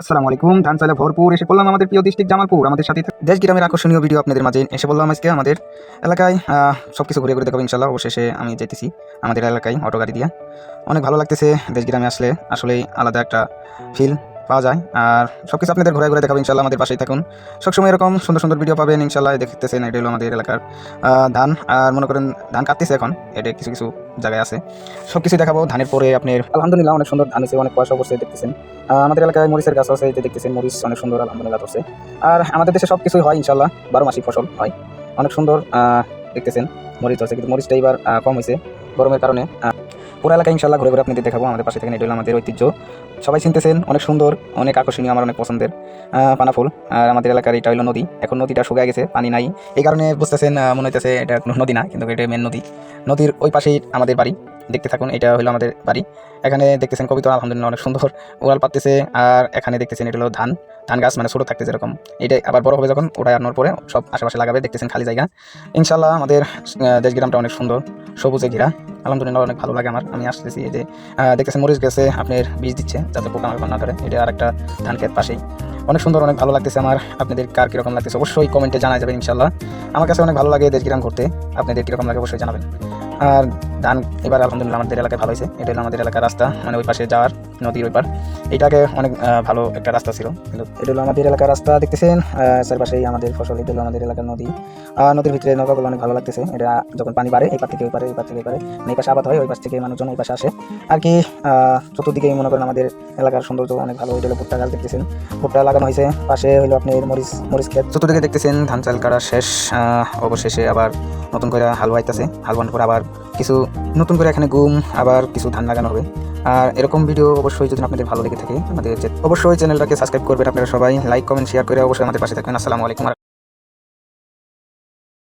আসসালামু আলাইকুম, ধান চাইলে ভরপুর, এসে পড়লাম আমাদের প্রিয় ডিস্ট্রিক্ট জামালপুর, আমাদের সাথে দেশ গ্রামের আকর্ষণীয় ভিডিও আপনাদের মাঝে এসে বললাম আজকে আমাদের এলাকায় সব কিছু ঘুরে ঘুরে দেখাবো ইনশাল্লাহ, অবশেষে আমি যেতেছি আমাদের এলাকায় অটো গাড়ি দিয়ে। অনেক ভালো লাগতেছে দেশ গ্রামে আসলে, আসলেই আলাদা একটা ফিল পাওয়া যায়। আর সব কিছু আপনাদের ঘুরে ঘুরে দেখাবো ইনশাল্লাহ আমাদের পাশেই থাকুন। সবসময় এরকম সুন্দর সুন্দর ভিডিও পাবেন ইনশাল্লাহ দেখতেছেন, এটা হলো আমাদের এলাকার ধান। আর মনে করেন ধান কাটতেছে এখন এটা কিছু কিছু জায়গায় আছে। সব কিছু দেখাবো, ধানের পরে আপনার, আলহামদুলিল্লাহ অনেক সুন্দর ধান হয়েছে অনেক পয়সা করছে দেখতেছেন। আমাদের এলাকায় মরিচের গাছ আছে যে দেখতেছেন, মরিচ অনেক সুন্দর, আলহামদুলিল্লাহ ধরছে। আর আমাদের দেশে সব কিছুই হয় ইনশাল্লাহ বারো মাসিক ফসল হয়। অনেক সুন্দর দেখতেছেন, মরিচ আছে কিন্তু মরিচটা এবার কম হয়েছে, গরমের কারণে। পুরো এলাকা ইনশাল্লাহ ঘুরে ঘুরে আপনাদের দেখাবো আমাদের পাশে থেকে এটা হলো আমাদের ঐতিহ্য। সবাই চিনতেছেন অনেক সুন্দর অনেক আকর্ষণীয় আমার অনেক পছন্দের পানাফুল আর আমাদের এলাকার এটা হলো নদী। এখন নদীটা শুকায় গেছে পানি নাই। এই কারণে বুঝতেছেন মনে হইতেছে এটা কোনো নদী না কিন্তু এটা মেন নদী। নদীর ওই পাশেই আমাদের বাড়ি দেখতে থাকুন এটা হলো আমাদের বাড়ি। এখানে দেখতেছেন কবিতা আলহামদুলিল্লাহ অনেক সুন্দর উড়াল পাততেছে আর এখানে দেখতেছেন এটা হলো ধান। ধান গাছ মানে ছোটো থাকতে যেরকম এটা আবার বড় হবে যখন ওটা আনার পরে সব আশেপাশে লাগাবে দেখতেছেন খালি জায়গা। ইনশাল্লাহ আমাদের আহ, দেশ গ্রামটা অনেক সুন্দর সবুজে ঘেরা। আলহামদুলিল্লাহ অনেক ভালো লাগে আমার। আমি আসতেছি এই যে দেখতেছি মরিচ গেছে আপনি বীজ দিচ্ছে, যাতে পোকা মাকড় না ধরে। এটা আর একটা ধান ক্ষেত পাশেই। অনেক সুন্দর, অনেক ভালো লাগতেছে আমার। আপনাদের কার কীরকম লাগতেছে অবশ্যই কমেন্টে জানা যাবে ইনশাল্লাহ আমার কাছে অনেক ভালো লাগে দেশ গ্রাম ঘুরতে। আপনাদের কীরকম লাগে অবশ্যই জানাবেন। আর ধান এবার আলহামদুলিল্লাহ আমাদের এলাকায় ভালো হয়েছে। এটা হলো আমাদের এলাকার রাস্তা মানে ওই পাশে যাওয়ার। নদীর ওই পার। এটাকে অনেক ভালো একটা রাস্তা ছিল। কিন্তু এটা হলো আমাদের এলাকার রাস্তা, দেখতেছেন? চারপাশেই আমাদের ফসল, এটা হলো আমাদের এলাকার নদী। নদীর ভিতরে নৌকাগুলো অনেক ভালো লাগতেছে। এটা যখন পানি বাড়ে, এই পার থেকে ওই পারে, এই পার থেকে এই পারে। মানে এই পাশে আবাদ হয়, ওই পাশ থেকে মানুষজন এই পাশে আসে। আর কি চতুর্দিকে মনে করেন আমাদের এলাকার সৌন্দর্য অনেক ভালো। এটা হলো ভুট্টা গাছ, দেখতেছেন? ভুট্টা লাগানো হয়েছে। পাশে হলো আপনি মরিচ মরিচ ক্ষেত। চতুর্দিকে দেখতেছেন, ধান চাল কাটা শেষ। অবশেষে আবার নতুন করে হাল বাইতেছে হাল বান করে আবার কিছু নতুন করে এখানে গুম, আবার কিছু ধান লাগানো হবে। আর এরকম ভিডিও অবশ্যই যদি আপনাদের ভালো লেগে থাকে, আমাদের অবশ্যই চ্যানেলটাকে সাবস্ক্রাইব করবেন আপনারা সবাই লাইক কমেন্ট শেয়ার করে অবশ্যই আমাদের পাশে থাকবেন। আসসালামু আলাইকুম